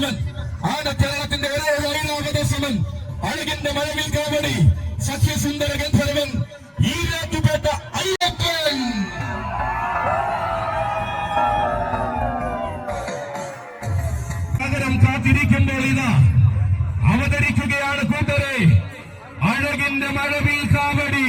ഇവൻ ആണ് കേരളത്തിന്റെ ഒരേ ഐരാവത സമൻ അഴകിന്റെ മഴവിൽ കാവടി സത്യസുന്ദര ഗന്ധർവൻ ഈരാറ്റുപേട്ട അയ്യപ്പൻ. പകരം കാത്തിരിക്കുമ്പോൾ ഇതാ അവതരിക്കുകയാണ് കൂട്ടരെ. അഴകിന്റെ മഴവിൽ കാവടി.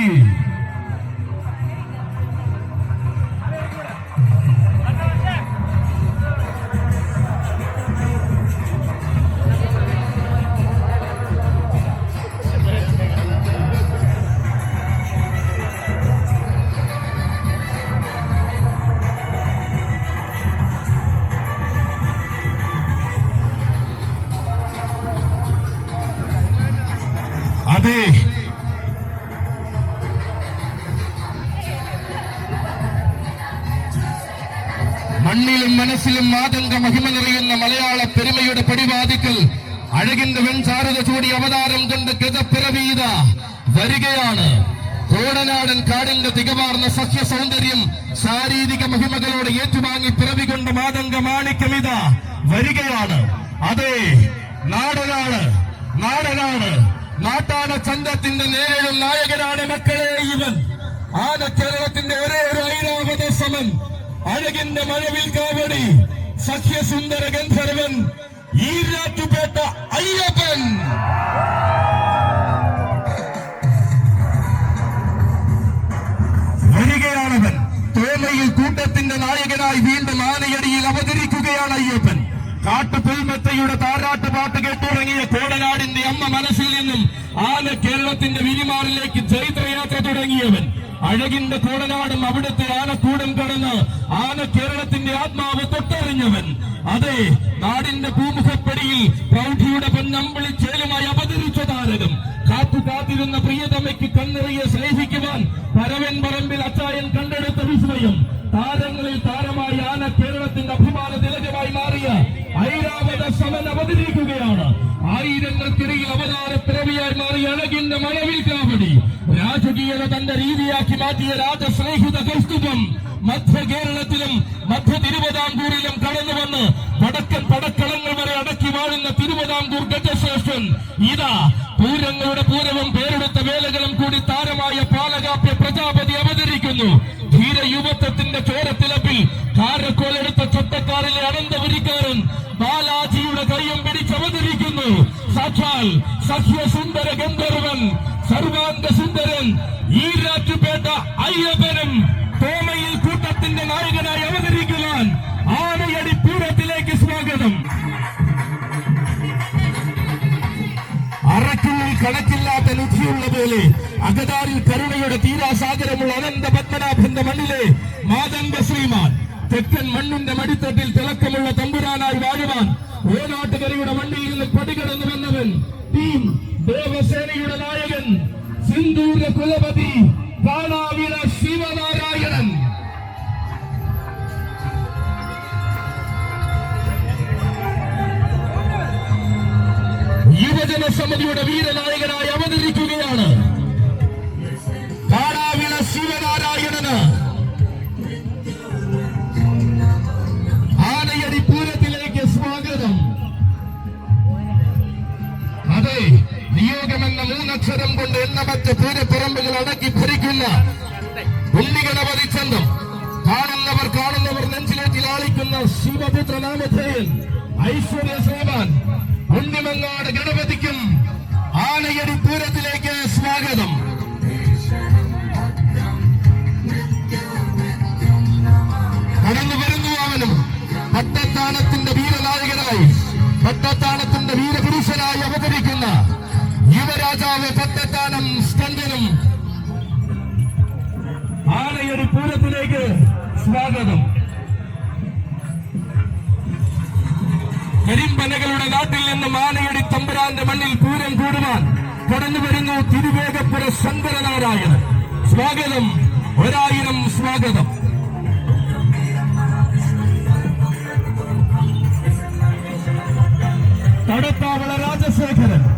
അതെ മണ്ണിലും മനസ്സിലും ആതങ്ക മഹിമ നിറയുന്ന മലയാള പെരുമയുടെ പടിവാതിക്കൽ. അഴകിന്റെ വെൺചാരത ചൂടി അവതാരം കൊണ്ട് ഗതപ്പിറവീത വരികയാണ്. കോടനാടൻ കാടിന്റെ തികമാർന്ന സസ്യ സൗന്ദര്യം ശാരീരിക മഹിമകളോട് ഏറ്റുവാങ്ങി പിറവി കൊണ്ട് മാതങ്ക മാണിക്യമിത വരികയാണ്. അതെ നാടനാണ് നാടനാണ്. നാട്ടാന ചന്തത്തിന്റെ നേരെയുള്ള നായകനാണ് മക്കളെ ഇവൻ. ആന കേരളത്തിന്റെ ഒരേ ഒരു ഐരാവത സമൻ അഴകിന്റെ മഴവിൽ കാവടി. സഖ്യസുന്ദര ഗന്ധർവൻ. ഈരാറ്റുപേട്ട അയ്യപ്പൻ. വരികയാണവൻ. തോമയിൽ കൂട്ടത്തിന്റെ നായകനായി വീണ്ടും ആനയടിയിൽ അവതരിക്കുകയാണ് അയ്യപ്പൻ. കാട്ടുപുൽമെത്തയുടെ താരാട്ട് പാട്ട് കേട്ടുടങ്ങിയ കോടനാടിന്റെ അമ്മ മനസ്സിൽ ആന കേരളത്തിന്റെ വിരിമാറിലേക്ക് ചരിത്രയാത്ര തുടങ്ങിയവൻ. അഴകിന്റെ കോടനാടും അവിടുത്തെ ആനക്കൂടം കടന്ന് ആന കേരളത്തിന്റെ ആത്മാവ് തൊട്ടറിഞ്ഞവൻ. അതെ നാടിന്റെ ഭൂമുഖപ്പടിയിൽ പ്രൗഢിയുടെ പൊന്നമ്പിളി ചേലുമായി അവതരിച്ച താരകം. കാത്തു കാത്തിരുന്ന പ്രിയതമയ്ക്ക് കണ്ണിറയെ സ്നേഹിക്കുവാൻ പരവൻ പറമ്പിൽ അച്ചായൻ കണ്ടെടുത്ത വിസ്മയം. താരങ്ങളിൽ താരമായി ആന കേരളത്തിന്റെ അഭിമാന തിലകമായി മാറിയ ഐരാവത സമൻ അവതരിക്കുകയാണ്. ആയിരങ്ങൾക്കിടയിൽ അവതാര പിറവിയായി മാറിയ അഴകിന്റെ മഴവിൽ കാവടി രാജകീയത തന്റെ രീതിയാക്കി മാറ്റിയ രാജസ്നേഹിത കൗസ്തുഭം മധ്യ കേരളത്തിലും മധ്യ തിരുവിതാംകൂറിലും കടന്നു വന്ന് വടക്കൻ പടക്കളങ്ങൾ വരെ അടക്കി വാഴുന്ന തിരുവിതാംകൂർ ഗജശ്രേഷ്ഠൻ. ഇതാ പൂരങ്ങളുടെ പൂരവും പേരെടുത്ത വേലകളും കൂടി താരമായ പാലകാപ്യ പ്രജാപതി അവതരിക്കുന്നു. ധീര യുവത്വത്തിന്റെ ചോരത്തിലപ്പിൽ കാരക്കോലെടുത്ത ചട്ടക്കാരിലെ അനന്തപുരിക്കാരൻ ബാലാജിയുടെ അവതരിക്കുന്നു. സാക്ഷാൽ സസ്യസുന്ദര ഗന്ധർവൻ സർവാംഗ സുന്ദരൻ ഈരാറ്റുപേട്ട അയ്യപ്പനും തോമയിൽ കൂട്ടത്തിന്റെ നായകനായി അവതരിക്കുവാൻ ആനയടി പൂരത്തിലേക്ക് സ്വാഗതം. അറക്കുള്ളിൽ കണക്കില്ലാത്ത ലുദ്ധിയുള്ള പോലെ അകതാരിൽ കരുണയുടെ തീരാസാഗരമുള്ള അനന്ത പത്മനാഭന്റെ മണ്ണിലെ മാതംഗ ശ്രീമാൻ തെക്കൻ മണ്ണിന്റെ മടിത്തട്ടിൽ തിളക്കമുള്ള തമ്പുരാനായി വാഴുവാൻ ഓനാട്ടുകരയുടെ വണ്ടിയിൽ നിന്ന് പടികടന്നു വന്നവൻ ടീം ദേവസേനയുടെ നായകൻ സിന്ദൂര കുലപതി കാണാവിള ശിവനാരായണൻ. യുവജന സമിതിയുടെ വീരനായകനായി അവതരിക്കുകയാണ് നിയോഗമെന്ന മൂന്നക്ഷരം കൊണ്ട് എണ്ണമറ്റ പൂരപ്പറമ്പുകൾ അടക്കി ഭരിക്കുന്ന ഉണ്ണിഗണപതി ചന്തം. കാണുന്നവർ കാണുന്നവർ നെഞ്ചിലേക്ക് ലാളിക്കുന്ന ശിവപുത്ര നാമധേയൻ ഐശ്വര്യ ശ്രീമാൻ ഉണ്ണിമങ്ങാട് ഗണപതിക്കും ആനയടി പൂരത്തിലേക്ക് സ്വാഗതം. കടന്നു വരുന്നു അവനും. പട്ടത്താണത്തിന്റെ വീരനായകനായി പട്ടത്താനത്തിന്റെ വീരപുരുഷനായി അവതരിക്കുന്ന യുവരാജാവ് പട്ടത്താനം സ്കന്ദനും ആനയൊരു പൂരത്തിലേക്ക് സ്വാഗതം. കരിമ്പനകളുടെ നാട്ടിൽ നിന്നും ആനയുടെ തമ്പുരാന്റെ മണ്ണിൽ പൂരം കൂടുവാൻ കടന്നു വരുന്നു തിരുവേഗപ്പുര ശങ്കരനാരായണൻ. സ്വാഗതം ഒരായിരം സ്വാഗതം. തടത്താവള രാജശേഖരൻ.